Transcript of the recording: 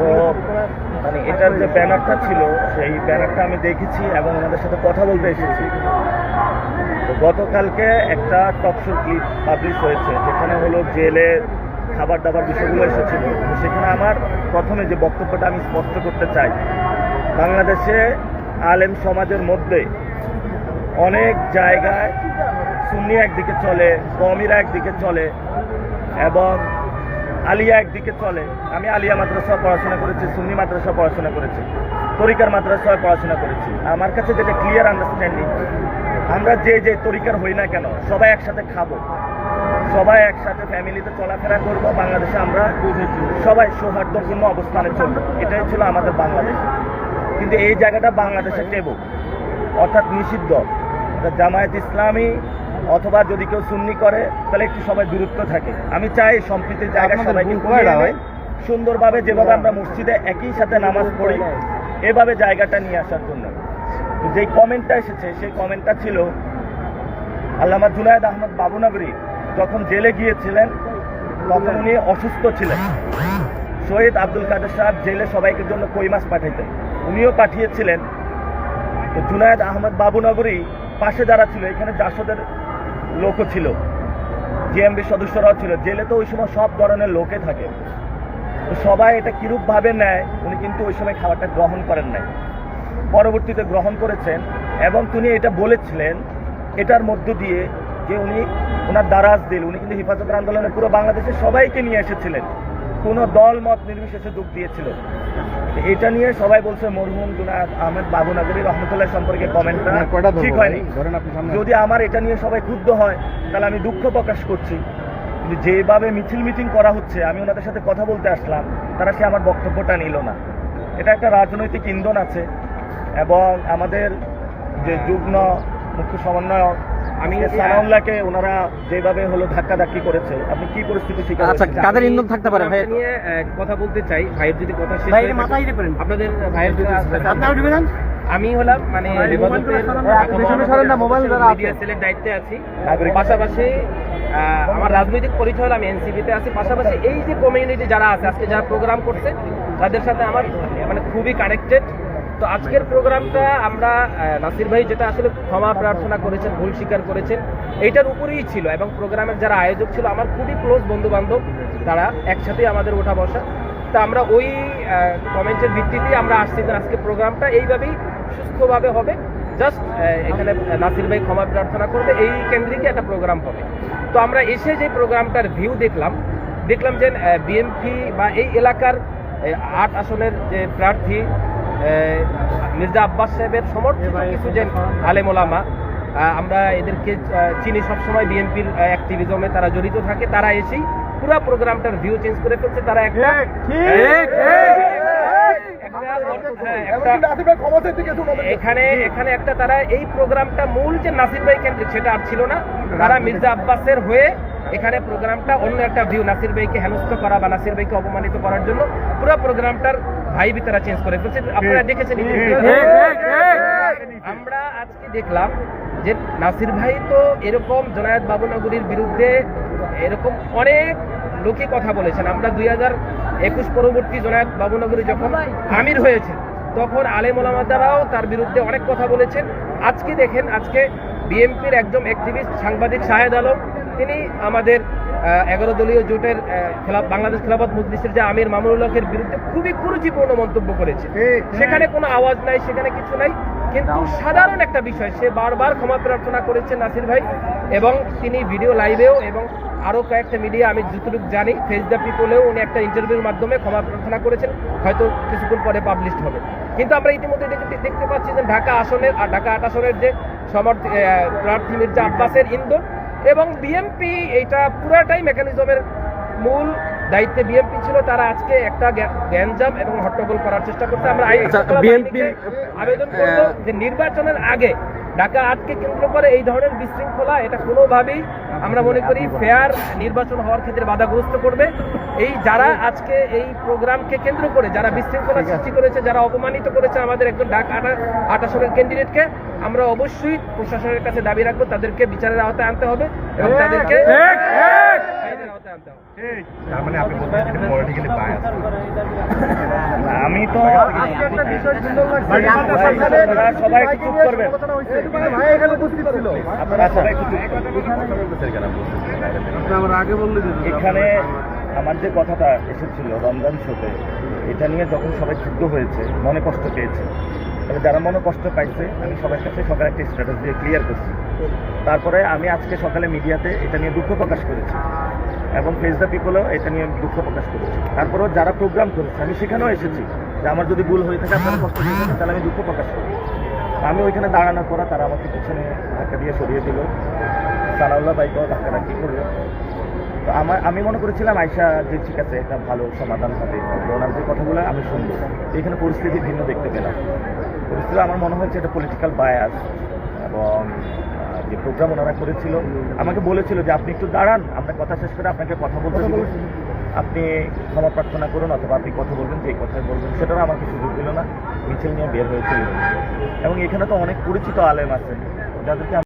তো মানে এটার যে ব্যানারটা ছিল, সেই ব্যানারটা আমি দেখেছি এবং ওনাদের সাথে কথা বলতে এসেছি। তো গতকালকে একটা টকশো ক্লিপ পাবলিশ হয়েছে, যেখানে হলো জেলে খাবার দাবার বিষয়গুলো এসেছিল। সেখানে আমার প্রথমে যে বক্তব্যটা আমি স্পষ্ট করতে চাই, বাংলাদেশে আলেম সমাজের মধ্যে অনেক জায়গায় সুন্নি একদিকে চলে কমিরা একদিকে চলে এবং আলিয়া একদিকে চলে। আমি আলিয়া মাদ্রাসা পড়াশোনা করেছি, সুন্নি মাদ্রাসা পড়াশোনা করেছি, তরিকার মাদ্রাসায় পড়াশোনা করেছি। আমার কাছে যেটা ক্লিয়ার আন্ডারস্ট্যান্ডিং আমরা যে যে তরিকার হই না কেন, সবাই একসাথে খাব। সবাই একসাথে ফ্যামিলিতে চলাফেরা করব, বাংলাদেশে আমরা সবাই সৌহার্দ্যপূর্ণ অবস্থানে চলবো। এটাই ছিল আমাদের বাংলাদেশ। কিন্তু এই জায়গাটা বাংলাদেশের টেবল অর্থাৎ নিষিদ্ধ। জামায়াত ইসলামী অথবা যদি কেউ সুন্নি করে তাহলে একটু সবাই দূরত্ব থাকে। আমি চাই সম্প্রীতির ভুল সুন্দরভাবে যেভাবে আমরা মসজিদে একই সাথে নামাজ পড়ি এভাবে জায়গাটা নিয়ে আসার জন্য। যেই কমেন্টটা এসেছে সেই কমেন্টটা ছিল আল্লামা জুনায়দ আহমদ বাবুনগরী যখন জেলে গিয়েছিলেন তখন উনি অসুস্থ ছিলেন। শহীদ আব্দুল কাদের সাহেব জেলে সবাইকে জন্য কই মাছ পাঠাইতেন। উনিও পাঠিয়েছিলেন। তো জুনায়দ আহমদ বাবুনগরী পাশে যারা ছিল এখানে জাসদের লোকও ছিল। জিএমবি সদস্যরাও ছিল। জেলে তো ওই সময় সব ধরনের লোকে থাকে। তো সবাই এটা কিরূপভাবে নেয়, উনি কিন্তু ওই সময় খাবারটা গ্রহণ করেন নাই। পরবর্তীতে গ্রহণ করেছেন এবং তিনি এটা বলেছিলেন, এটার মধ্য দিয়ে যে উনি ওনার দ্বারাজ দিল, উনি কিন্তু হেফাজতের আন্দোলনে পুরো বাংলাদেশের সবাইকে নিয়ে এসেছিলেন। কোনো দল মত নির্বিশেষে যোগ দিয়েছিলেন এটা নিয়ে সবাই বলছে মরহুম জুনায়দ আহমেদ বাবুনগরী রহমতুল্লাহ সম্পর্কে কমেন্টটা ধরবো? ঠিক হয়নি। যদি আমার এটা নিয়ে সবাই ক্ষুব্ধ হয় তাহলে আমি দুঃখ প্রকাশ করছি। যেভাবে মিছিল মিটিং করা হচ্ছে আমি ওনাদের সাথে কথা বলতে আসলাম তারা সে আমার বক্তব্যটা নিল না। এটা একটা রাজনৈতিক ইন্ধন আছে এবং আমাদের যে যুগ্ম মুখ্য সমন্বয়ক আমি সানাউল্লাহকে ওনারা যেভাবে হলো ধাক্কাধাক্কি করেছে আপনি কি পরিস্থিতি শিকার আচ্ছা কাদের ইন্ধন থাকতে পারে ভাই নিয়ে কথা বলতে চাই ভাইয়ের যদি কথা শেষ ভাই, মাথা করেন। আপনাদের ভাইয়ের যদি আপনারা উঠবে না? আমি হলাম মানে মিডিয়া সেলের দায়িত্বে আছি। পাশাপাশি আহ, আমার রাজনৈতিক পরিচয় হলো আমি এনসিপিতে আছি। পাশাপাশি এই যে কমিউনিটি যারা আছে আজকে যারা প্রোগ্রাম করছে তাদের সাথে আমার মানে খুবই কানেক্টেড তো আজকের প্রোগ্রামটা আমরা নাসির ভাই যেটা আসলে ক্ষমা প্রার্থনা করেছেন, ভুল স্বীকার করেছেন, এইটার উপরেই ছিল এবং প্রোগ্রামের যারা আয়োজক ছিল, আমার খুবই ক্লোজ বন্ধু বান্ধব তারা একসাথেই আমাদের ওঠা বসা। তা আমরা ওই কমেন্টের ভিত্তিতেই আমরা আসছি যে আজকে প্রোগ্রামটা এইভাবেই সুস্থভাবে হবে। জাস্ট এখানে নাসির ভাই ক্ষমা প্রার্থনা করবে, এই কেন্দ্রিকই একটা প্রোগ্রাম হবে। তো আমরা এসে যে প্রোগ্রামটার ভিউ দেখলাম দেখলাম যে বিএমপি বা এই এলাকার আট আসনের যে প্রার্থী মির্জা আব্বাস সাহেবের সমর্থিত কিছু যে আলেমোলামা আমরা এদেরকে চিনি সবসময় বিএনপির অ্যাক্টিভিজমে তারা জড়িত থাকে। তারা এসেই পুরো প্রোগ্রামটার ভিউ চেঞ্জ করে ফেলছে। তারা একটা হ্যাঁ, এখানে এখানে একটা তারা এই প্রোগ্রামটা মূল যে নাসির ভাই কেন্দ্রিক সেটা আর ছিল না। তারা মির্জা আব্বাসের হয়ে এখানে প্রোগ্রামটা অন্য একটা ভিউ নাসির ভাইকে হেনস্থ করা বা নাসির ভাইকে অপমানিত করার জন্য পুরো প্রোগ্রামটার ভাইবি তারা চেঞ্জ করে। ফেলছে আপনারা দেখেছেন আমরা আজকে দেখলাম যে নাসির ভাই তো এরকম জনায়েত বাবুনগরীর বিরুদ্ধে এরকম অনেক লোকে কথা বলেছেন। আমরা দুই হাজার একুশ পরবর্তী জনায়েত বাবুনগরী যখন আমির হয়েছে তখন আলেম ওলামাদারাও তার বিরুদ্ধে অনেক কথা বলেছেন। আজকে দেখেন আজকে বিএনপির একজন অ্যাক্টিভিস্ট সাংবাদিক শাহেদ আলম তিনি আমাদের এগারো দলীয় জোটের খেলা বাংলাদেশ খেলাফত মজলিসের যে আমির মামুনুল হকের বিরুদ্ধে খুবই কুরুচিপূর্ণ মন্তব্য করেছে। সেখানে কোনো আওয়াজ নাই সেখানে কিছু নাই কিন্তু সাধারণ একটা বিষয় সে বারবার ক্ষমা প্রার্থনা করেছে নাসির ভাই এবং তিনি ভিডিও লাইভেও এবং আরও কয়েকটা মিডিয়া আমি যতটুকু জানি ফেস দ্য পিপলেও উনি একটা ইন্টারভিউর মাধ্যমে ক্ষমা প্রার্থনা করেছেন হয়তো কিছুক্ষণ পরে পাবলিশড হবে। কিন্তু আমরা ইতিমধ্যে দেখতে দেখতে পাচ্ছি যে ঢাকা আসনের আর ঢাকা আট আসনের যে সমর্থ প্রার্থী মির্জা আব্বাসের ইন্দোর এবং বিএমপি এইটা পুরাটাই মেকানিজমের মূল দায়িত্বে বিএমপি ছিল তারা আজকে একটা গ্যা- গ্যাঞ্জাম এবং হট্টগোল করার চেষ্টা করছে। আমরা আচ্ছা, বাহিনীকে আবেদন করব যে নির্বাচনের আগে ঢাকা আটকে কেন্দ্র করে এই ধরনের বিশৃঙ্খলা এটা কোনোভাবেই আমরা মনে করি ফেয়ার নির্বাচন হওয়ার ক্ষেত্রে বাধাগ্রস্ত করবে। এই যারা আজকে এই প্রোগ্রামকে কেন্দ্র করে যারা বিশৃঙ্খলা সৃষ্টি করেছে যারা অপমানিত করেছে আমাদের একজন ঢাকা আটা আট আসনের ক্যান্ডিডেটকে আমরা অবশ্যই প্রশাসনের কাছে দাবি রাখব তাদেরকে বিচারের আওতায় আনতে হবে এবং তাদেরকে মানে বায়াস তো আজকে একটা বিষয় সুন্দর লাগছে ভাই, আপনারা সবাই একটু চুপ করবেন। এখানে আপনারা সবাই একটু আমার এখানে আমার যে কথাটা এসেছিল রমজান শোতে এটা নিয়ে যখন সবাই ক্ষুব্ধ হয়েছে মনে কষ্ট পেয়েছে তবে যারা মনে কষ্ট পাইছে আমি সবার কাছে সকালে একটা স্ট্যাটাস দিয়ে ক্লিয়ার করছি। তারপরে আমি আজকে সকালে মিডিয়াতে এটা নিয়ে দুঃখ প্রকাশ করেছি। এবং ফেস দ্য পিপলও এটা নিয়ে দুঃখ প্রকাশ করেছি। তারপরেও যারা প্রোগ্রাম করেছে, আমি সেখানেও এসেছি। যে আমার যদি ভুল হয়ে থাকে, আপনারা কষ্ট পেয়ে তাহলে আমি দুঃখ প্রকাশ করি। আমি ওইখানে দাঁড়ানোর পর তারা আমাকে পিছনে ধাক্কা দিয়ে সরিয়ে দিল। সানাউল্লাহ বাইকেও ধাক্কাধাক্কি করল। তো আমার, আমি মনে করেছিলাম আয়সা যে ঠিক আছে একটা ভালো সমাধান হবে। ওনার যে কথাগুলো আমি শুনব। এখানে পরিস্থিতি ভিন্ন দেখতে পেলাম। পরিস্থিতি, আমার মনে হয়েছে এটা পলিটিক্যাল বায়াস এবং যে প্রোগ্রাম ওনারা করেছিল আমাকে বলেছিল যে আপনি একটু দাঁড়ান আপনার কথা শেষ করে আপনাকে কথা বলতে বলুন আপনি ক্ষমা প্রার্থনা করুন অথবা আপনি কথা বলবেন যে কথাই বলবেন সেটারও আমাকে সুযোগ দিল না। মিছিল নিয়ে বের হয়েছিল। এবং এখানে তো অনেক পরিচিত আলেম আছে যাদেরকে